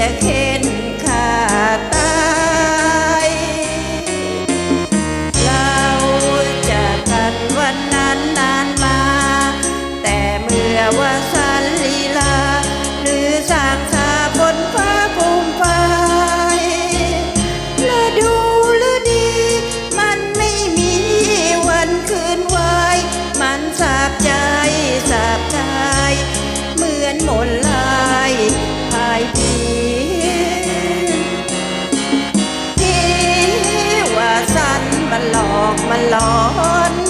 yeah. หลอกมาหลอน